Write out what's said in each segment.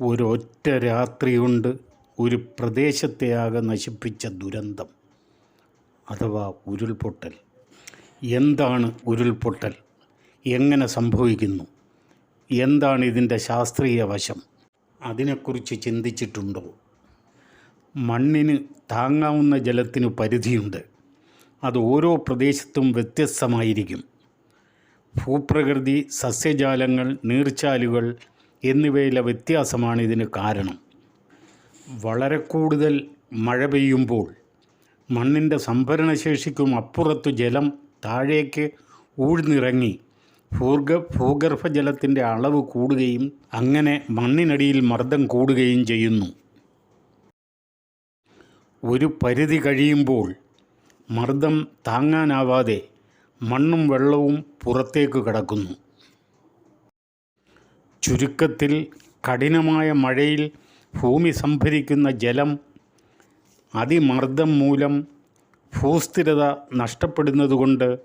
ഒരൊറ്റ രാത്രി കൊണ്ട് ഒരു പ്രദേശത്തെയാകെ നശിപ്പിച്ച ദുരന്തം. അഥവാ ഉരുൾപൊട്ടൽ. എന്താണ് ഉരുൾപൊട്ടൽ? എങ്ങനെ സംഭവിക്കുന്നു? എന്താണ് ഇതിന്റെ ശാസ്ത്രീയ വശം? അതിനെക്കുറിച്ച് ചിന്തിച്ചിട്ടുണ്ടോ? മണ്ണിന് താങ്ങാവുന്ന ജലത്തിന് പരിധിയുണ്ട്. അത് ഓരോ പ്രദേശത്തും വ്യത്യസ്തമായിരിക്കും. ഭൂപ്രകൃതി സസ്യജാലങ്ങൾ നീർച്ചാലുകൾ എന്നിവയിലെ വ്യത്യാസമാണ് ഇതിന് കാരണം. വളരെ കൂടുതൽ മഴ പെയ്യുമ്പോൾ മണ്ണിന്റെ സംഭരണശേഷിക്കും അപ്പുറത്തു ജലം താഴേക്ക് ഊഴ്ന്നിറങ്ങി ഭൂർഗ ഭൂഗർഭജലത്തിന്റെ അളവ് കൂടുകയും അങ്ങനെ മണ്ണിനടിയിൽ മർദ്ദം കൂടുകയും ചെയ്യുന്നു. ഒരു പരിധി കഴിയുമ്പോൾ മർദ്ദം താങ്ങാനാവാതെ മണ്ണും വെള്ളവും പുറത്തേക്ക് കടക്കുന്നു. ചുരുക്കത്തിൽ കഠിനമായ മഴയിൽ ഭൂമി സംഭരിക്കുന്ന ജലം അതിമർദ്ദം മൂലം ഭൂസ്ഥിരത നഷ്ടപ്പെടുന്നതുകൊണ്ട്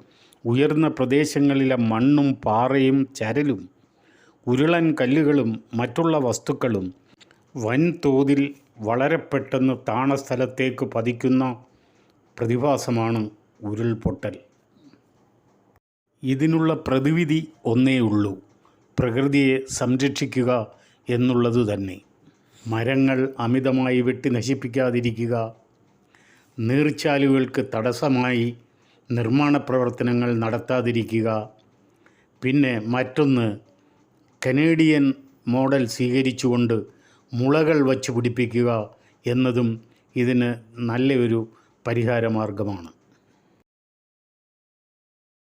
ഉയർന്ന പ്രദേശങ്ങളിലെ മണ്ണും പാറയും ചരലും ഉരുളൻ കല്ലുകളും മറ്റുള്ള വസ്തുക്കളും വൻതോതിൽ വളരെ പെട്ടെന്ന് താണ സ്ഥലത്തേക്ക് പതിക്കുന്ന പ്രതിഭാസമാണ് ഉരുൾപൊട്ടൽ. ഇതിനുള്ള പ്രതിവിധി ഒന്നേ ഉള്ളൂ പ്രകൃതിയെ സംരക്ഷിക്കുക എന്നുള്ളത് തന്നെ. മരങ്ങൾ അമിതമായി വെട്ടി നശിപ്പിക്കാതിരിക്കുക. നീർച്ചാലുകൾക്ക് തടസ്സമായി നിർമ്മാണ പ്രവർത്തനങ്ങൾ നടത്താതിരിക്കുക. പിന്നെ മറ്റൊന്ന് കനേഡിയൻ മോഡൽ സ്വീകരിച്ചുകൊണ്ട് മുളകൾ വച്ച് പിടിപ്പിക്കുക എന്നതും ഇതിന് നല്ലൊരു പരിഹാരമാർഗമാണ്.